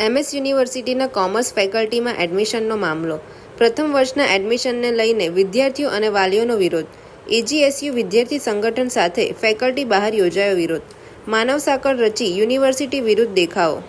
MS યુનિવર્સિટીના commerce ફેકલ્ટીમાં એડમિશનનો મામલો. પ્રથમ વર્ષના એડમિશનને લઈને વિદ્યાર્થીઓ અને વાલીઓનો વિરોધ. એજીએસયુ વિદ્યાર્થી સંગઠન સાથે ફેકલ્ટી બહાર યોજાયો વિરોધ. માનવ સાંકળ રચી યુનિવર્સિટી વિરુદ્ધ દેખાવો.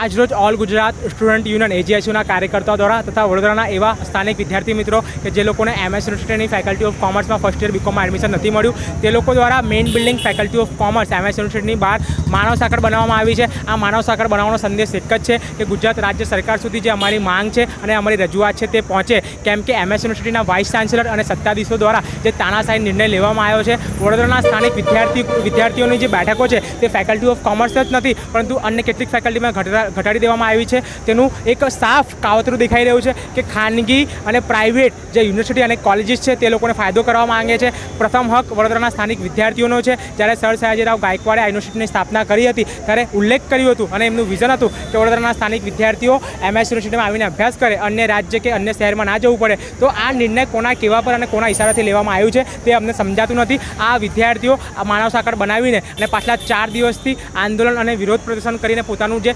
આજરોજ ઓલ ગુજરાત સ્ટુડન્ટ યુનિયન એજીએસયુના કાર્યકર્તાઓ દ્વારા તથા વડોદરાના એવા સ્થાનિક વિદ્યાર્થી મિત્રો કે જે લોકોને એમએસ યુનિવર્સિટીની ફેકલ્ટી ઓફ કોમર્સમાં ફર્સ્ટ યર બીકોમમાં એડમિશન નથી મળ્યું, તે લોકો દ્વારા main building faculty of commerce M યુનિવર્સિટીની બહાર માનવ સાંકળ બનાવવામાં આવી છે. આ માનવ સાંકળ બનાવવાનો સંદેશ એક જ છે કે ગુજરાત રાજ્ય સરકાર સુધી જે અમારી માંગ છે અને અમારી રજૂઆત છે તે પહોંચે, કેમ કે એમએસ યુનિવર્સિટીના વાઇસ ચાન્સેલર અને સત્તાધીશો દ્વારા જે તાનાશાહી નિર્ણય લેવામાં આવ્યો છે, વડોદરાના સ્થાનિક વિદ્યાર્થી વિદ્યાર્થીઓની જે બેઠકો છે તે ફેકલ્ટી ઓફ કોમર્સ જ નથી, પરંતુ અન્ય કેટલીક ફેકલ્ટીમાં ઘટા- ઘટાડી દેવામાં આવી છે. તેનું એક સાફ કાવતરું દેખાઈ રહ્યું છે કે ખાનગી અને પ્રાઇવેટ જે યુનિવર્સિટી અને કોલેજીસ છે તે લોકોને ફાયદો કરવા માંગે છે. પ્રથમ હક વડોદરાના સ્થાનિક વિદ્યાર્થીઓનો છે. જ્યારે સર સયાજીરાવ ગાયકવાડે આ યુનિવર્સિટીની સ્થાપના કરી હતી, ત્યારે ઉલ્લેખ કર્યું હતું અને એમનું વિઝન હતું કે વડોદરાના સ્થાનિક વિદ્યાર્થીઓ એમએસ યુનિવર્સિટીમાં આવીને અભ્યાસ કરે, અન્ય રાજ્ય કે અન્ય શહેરમાં ના જવું પડે. તો આ નિર્ણય કોના કેવા પર અને કોના ઇશારાથી લેવામાં આવ્યું છે તે અમને સમજાતું નથી. આ વિદ્યાર્થીઓ આ માનવ સાંકળ બનાવીને અને પાછલા ચાર દિવસથી આંદોલન અને વિરોધ પ્રદર્શન કરીને પોતાનું જે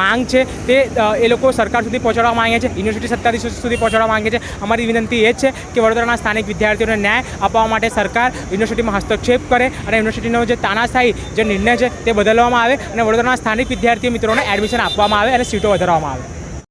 માંગ છે તે એ લોકો સરકાર સુધી પહોંચાડવા માંગે છે. યુનિવર્સિટી સત્તાધીશો સુધી પહોંચાડવા માંગે છે. અમારી વિનંતી એ છે કે વડોદરાના સ્થાનિક વિદ્યાર્થીઓને ન્યાય અપાવવા માટે સરકાર યુનિવર્સિટીમાં હસ્તક્ષેપ કરે અને યુનિવર્સિટીનો જે તાનાશાહી જે નિર્ણય છે તે બદલવામાં આવે અને વડોદરાના સ્થાનિક વિદ્યાર્થી મિત્રોને એડમિશન આપવામાં આવે અને સીટો વધારવામાં આવે.